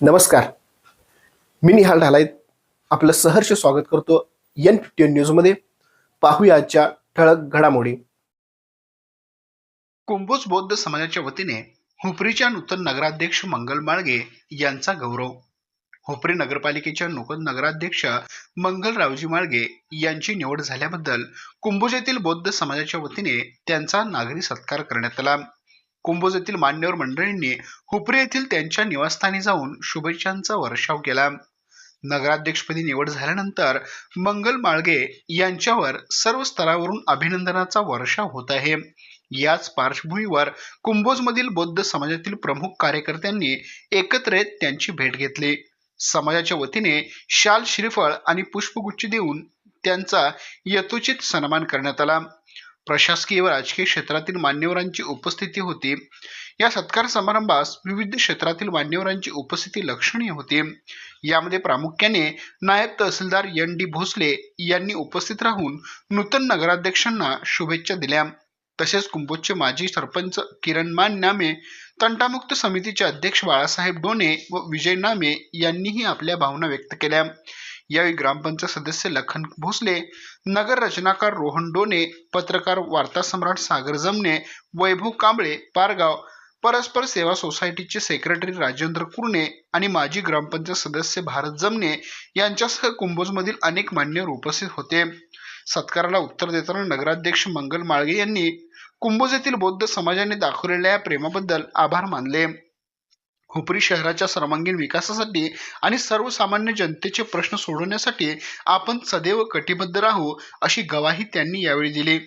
नमस्कार. मी निहाल ढालायत आपलं सहर्ष स्वागत करतो एन फिफ्टी न्यूजमध्ये. पाहूया आजच्या ठळक घडामोडी. कुंभोज बौद्ध समाजाच्या वतीने हुपरीच्या नूतन नगराध्यक्ष मंगल माळगे यांचा गौरव. हुपरी नगरपालिकेच्या नूतन नगराध्यक्ष मंगलरावजी माळगे यांची निवड झाल्याबद्दल कुंभोज येथील बौद्ध समाजाच्या वतीने त्यांचा नागरी सत्कार करण्यात आला. कुंभोज येथील मान्यवर मंडळींनी हुपरे येथील त्यांच्या निवासस्थानी जाऊन शुभेच्छांचा वर्षाव केला. नगराध्यक्षपदी निवड झाल्यानंतर मंगल माळगे यांच्यावर सर्व स्तरावरून अभिनंदनाचा वर्षाव होत आहे. याच पार्श्वभूमीवर कुंभोजमधील बौद्ध समाजातील प्रमुख कार्यकर्त्यांनी एकत्र येत त्यांची भेट घेतली. समाजाच्या वतीने शाल श्रीफळ आणि पुष्पगुच्छ देऊन त्यांचा यथोचित सन्मान करण्यात आला. प्रशासकीय व राजकीय क्षेत्रातील मान्यवरांची उपस्थिती होती. या सत्कार समारंभास विविध क्षेत्रातील मान्यवरांची उपस्थिती लक्षणीय होती. यामध्ये प्रामुख्याने नायब तहसीलदार एन डी भोसले यांनी उपस्थित राहून नूतन नगराध्यक्षांना शुभेच्छा दिल्या. तसेच कुंभोजचे माजी सरपंच किरण मान नामे तंटामुक्त समितीचे अध्यक्ष बाळासाहेब डोने व विजय नामे यांनीही आपल्या भावना व्यक्त केल्या. यावेळी ग्रामपंचायत सदस्य लखन भोसले नगर रचनाकार रोहन डोने पत्रकार वार्ता सम्राट सागर जमने वैभव कांबळे पारगाव परस्पर सेवा सोसायटीचे सेक्रेटरी राजेंद्र कुर्णे आणि माजी ग्रामपंचायत सदस्य भारत जमने यांच्यासह कुंभोजमधील अनेक मान्यवर उपस्थित होते. सत्काराला उत्तर देताना नगराध्यक्ष मंगल माळगे यांनी कुंभोज येथील बौद्ध समाजाने दाखवलेल्या या प्रेमाबद्दल आभार मानले. हुपरी शहराच्या सर्वांगीण विकासासाठी आणि सर्वसामान्य जनतेचे प्रश्न सोडवण्यासाठी आपण सदैव कटिबद्ध राहू अशी गवाही त्यांनी यावेळी दिली.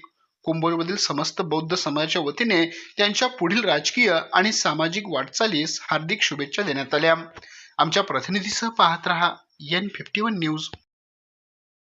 कुंभोजमधील समस्त बौद्ध समाजाच्या वतीने त्यांच्या पुढील राजकीय आणि सामाजिक वाटचालीस हार्दिक शुभेच्छा देण्यात आल्या. आमच्या प्रतिनिधीसह पाहत रहा एन फिफ्टी वन न्यूज